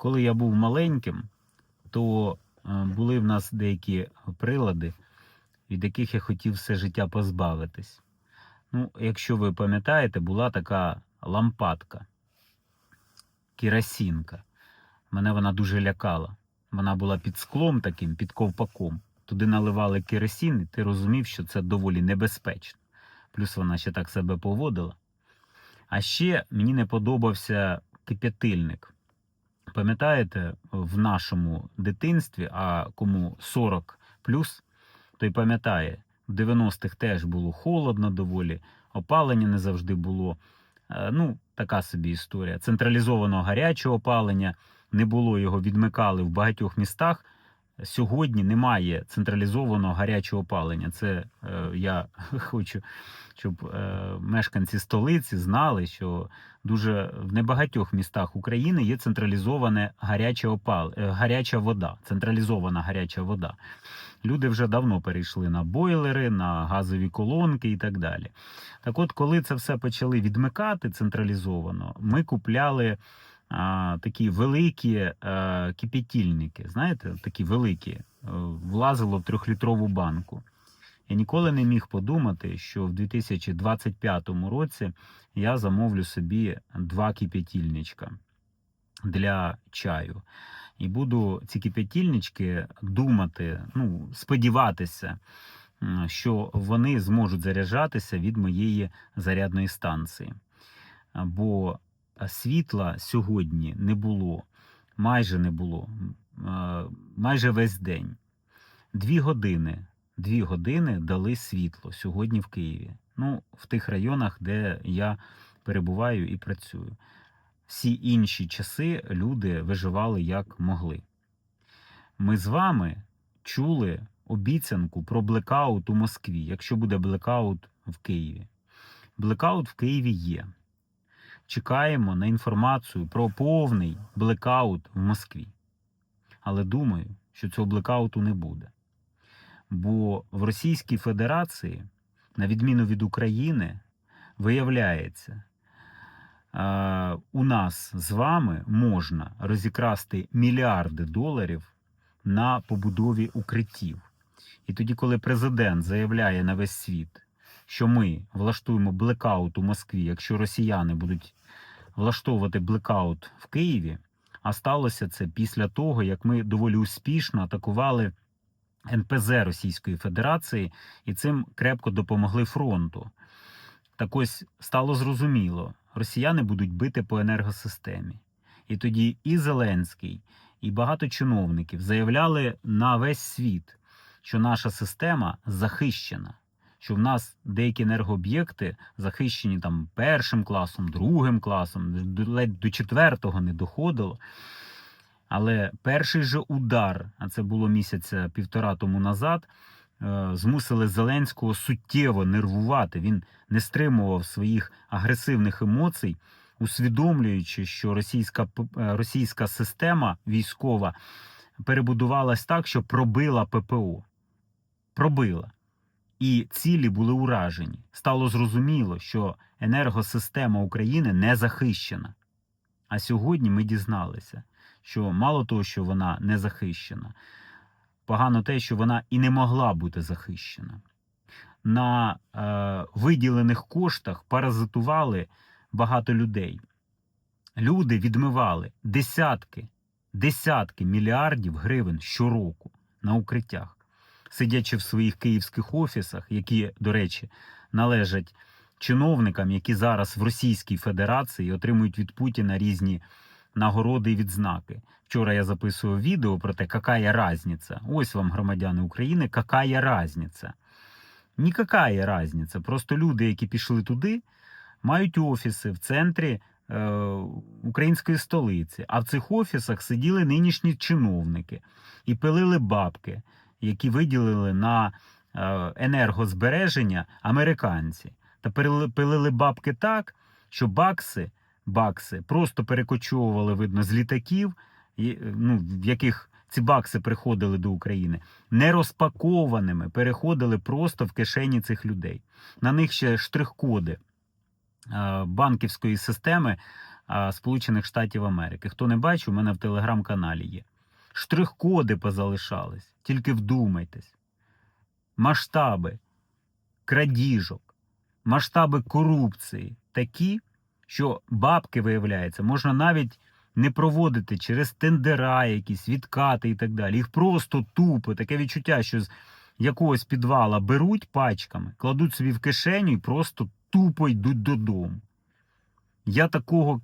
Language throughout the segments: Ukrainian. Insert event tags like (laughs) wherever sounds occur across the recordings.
коли я був маленьким, то е, були в нас деякі прилади, від яких я хотів все життя позбавитись. Ну, якщо ви пам'ятаєте, була така лампадка, керосинка. Мене вона дуже лякала. Вона була під склом таким, під ковпаком. Туди наливали керосин, і ти розумів, що це доволі небезпечно. Плюс вона ще так себе поводила. А ще мені не подобався кип'ятильник. Пам'ятаєте, в нашому дитинстві, а кому 40 плюс, той пам'ятає, в 90-х теж було холодно доволі, опалення не завжди було. Е, Ну, така собі історія. Централізованого гарячого опалення не було його, відмикали в багатьох містах. Сьогодні немає централізованого гарячого опалення. Це е, я (laughs) хочу, щоб е, мешканці столиці знали, що дуже в небагатьох містах України є централізоване гаряче опал, е, гаряча вода, централізована гаряча вода. Люди вже давно перейшли на бойлери, на газові колонки і так далі. Так от, коли це все почали відмикати централізовано, ми купляли а, такі великі а, кипятильники, знаєте, такі великі, е, влазило в трьохлітрову банку. Я ніколи не міг подумати, що в 2025 році я замовлю собі два кипятильничка для чаю. І буду ці кипятильнички думати, ну, сподіватися, що вони зможуть заряджатися від моєї зарядної станції. Бо світла сьогодні не було, майже не було, майже весь день. Дві години, дві години дали світло сьогодні в Києві. Ну, в тих районах, де я перебуваю і працюю. Всі інші часи люди виживали як могли. Ми з вами чули обіцянку про блекаут у Москві, якщо буде блекаут в Києві. Блекаут в Києві є. Чекаємо на інформацію про повний блекаут в Москві. Але думаю, що цього блекауту не буде. Бо в Російській Федерації, на відміну від України, виявляється, у нас з вами можна розікрасти мільярди доларів на побудові укриттів. І тоді, коли президент заявляє на весь світ, що ми влаштуємо блекаут у Москві, якщо росіяни будуть влаштовувати блекаут в Києві, а сталося це після того, як ми доволі успішно атакували НПЗ Російської Федерації і цим крепко допомогли фронту. Так ось стало зрозуміло, росіяни будуть бити по енергосистемі. І тоді і Зеленський, і багато чиновників заявляли на весь світ, що наша система захищена, що в нас деякі енергооб'єкти захищені там першим класом, другим класом, ледь до четвертого не доходило. Але перший же удар, а це було місяця півтора тому назад, е, змусили Зеленського суттєво нервувати. Він не стримував своїх агресивних емоцій, усвідомлюючи, що російська, е, російська система військова перебудувалась так, що пробила ППО. Пробила. І цілі були уражені. Стало зрозуміло, що енергосистема України не захищена. А сьогодні ми дізналися, що мало того, що вона не захищена, погано те, що вона і не могла бути захищена. На е, виділених коштах паразитували багато людей. Люди відмивали десятки, десятки мільярдів гривень щороку на укриттях, сидячи в своїх київських офісах, які, до речі, належать чиновникам, які зараз в Російській Федерації отримують від Путіна різні нагороди і відзнаки. Вчора я записував відео про те, яка разниця. Ось вам, громадяни України, яка разниця. Нікакая разниця. Просто люди, які пішли туди, мають офіси в центрі е, української столиці. А в цих офісах сиділи нинішні чиновники і пилили бабки, які виділили на е, енергозбереження американці. Та перели- пилили бабки так, що бакси, бакси просто перекочовували, видно, з літаків, е, ну, в яких ці бакси приходили до України, не розпакованими, переходили просто в кишені цих людей. На них ще штрих-коди е, банківської системи Сполучених Штатів Америки. Хто не бачив, у мене в телеграм-каналі є. Штрих-коди позалишались, тільки вдумайтесь. Масштаби крадіжок, масштаби корупції такі, що бабки, виявляється, можна навіть не проводити через тендера, якісь відкати і так далі. Їх просто тупо, таке відчуття, що з якогось підвала беруть пачками, кладуть собі в кишеню і просто тупо йдуть додому. Я такого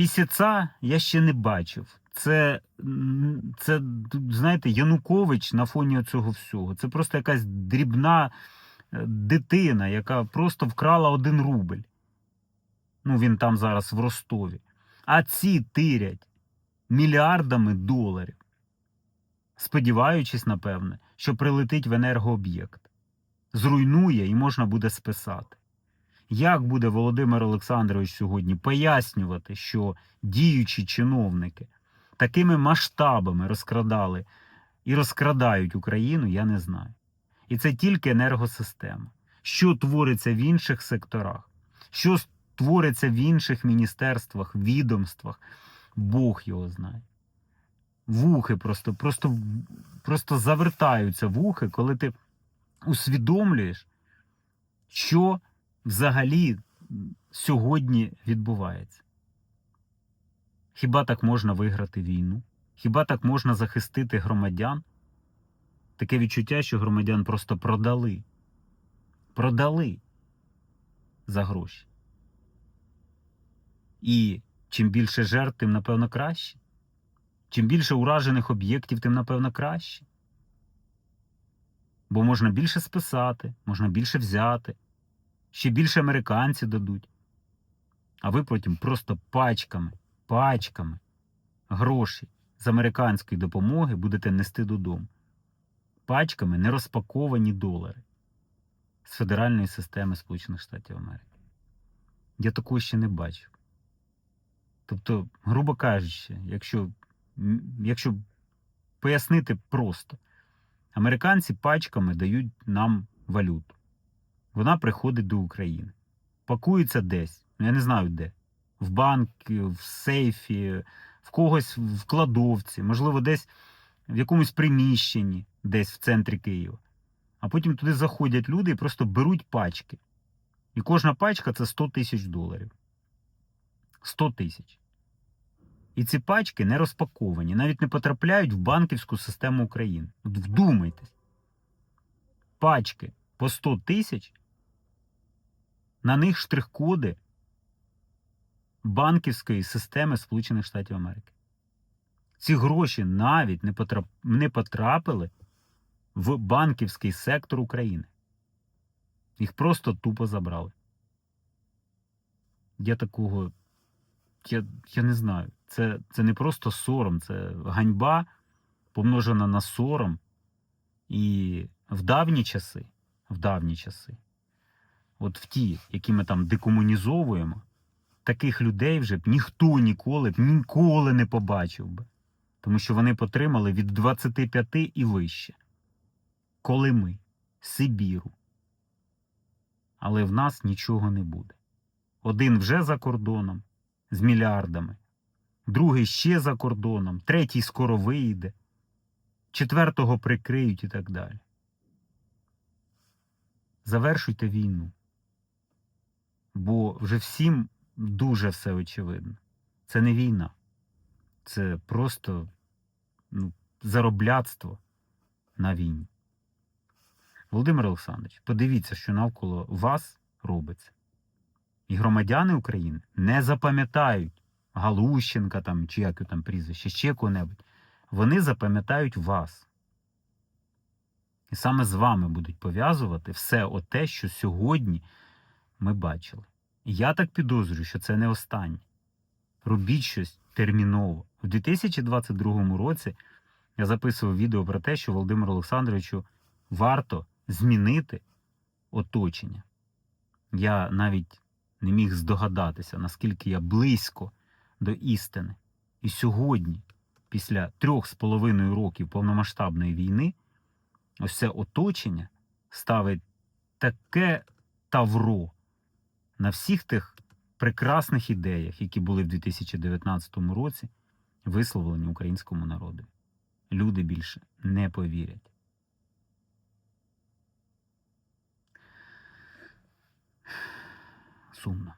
пісяця я ще не бачив. Це, це, знаєте, Янукович на фоні цього всього. Це просто якась дрібна е, дитина, яка просто вкрала один рубль. Ну, він там зараз в Ростові. А ці тирять мільярдами доларів, сподіваючись, напевне, що прилетить в енергооб'єкт, зруйнує і можна буде списати. Як буде Володимир Олександрович сьогодні пояснювати, що діючі чиновники такими масштабами розкрадали і розкрадають Україну, я не знаю. І це тільки енергосистема. Що твориться в інших секторах, що твориться в інших міністерствах, відомствах, Бог його знає. Вухи просто, просто, просто завертаються вухи, коли ти усвідомлюєш, що взагалі сьогодні відбувається. Хіба так можна виграти війну? Хіба так можна захистити громадян? Таке відчуття, що громадян просто продали. Продали за гроші. І чим більше жертв, тим, напевно, краще. Чим більше уражених об'єктів, тим, напевно, краще. Бо можна більше списати, можна більше взяти, ще більше американці дадуть. А ви потім просто пачками, пачками грошей з американської допомоги будете нести додому. Пачками нерозпаковані долари з федеральної системи Сполучених Штатів Америки. Я такого ще не бачив. Тобто, грубо кажучи, якщо, якщо пояснити просто, американці пачками дають нам валюту. Вона приходить до України. Пакується десь, ну, я не знаю де. В банки, в сейфі, в когось в кладовці, можливо, десь в якомусь приміщенні, десь в центрі Києва. А потім туди заходять люди і просто беруть пачки. І кожна пачка це 100 тисяч доларів. 100 тисяч. І ці пачки не розпаковані, навіть не потрапляють в банківську систему України. От вдумайтесь. Пачки по 100 тисяч, на них штрих-коди банківської системи Сполучених Штатів Америки. Ці гроші навіть не, потрап... не потрапили в банківський сектор України. Їх просто тупо забрали. Я такого. Я, я не знаю. Це, це не просто сором, це ганьба помножена на сором. І в давні часи, в давні часи, от в ті, які ми там декомунізовуємо, таких людей вже б ніхто ніколи б ніколи не побачив би. Тому що вони потримали від 25 і вище. Коли ми, Сибіру. Але в нас нічого не буде. Один вже за кордоном з мільярдами, другий ще за кордоном, третій скоро вийде, четвертого прикриють і так далі. Завершуйте війну. Бо вже всім дуже все очевидно. Це не війна. Це просто ну, заробляцтво на війні. Володимир Олександрович, подивіться, що навколо вас робиться. І громадяни України не запам'ятають Галущенка там, чи як там прізвище, ще кого-небудь. Вони запам'ятають вас. І саме з вами будуть пов'язувати все оте, що сьогодні ми бачили. Я так підозрюю, що це не останнє. Робіть щось терміново. У 2022 році я записував відео про те, що Володимиру Олександровичу варто змінити оточення. Я навіть не міг здогадатися, наскільки я близько до істини. І сьогодні, після трьох з половиною років повномасштабної війни, ось це оточення ставить таке тавро на всіх тих прекрасних ідеях, які були в 2019 році, висловлені українському народу. Люди більше не повірять. Сумно.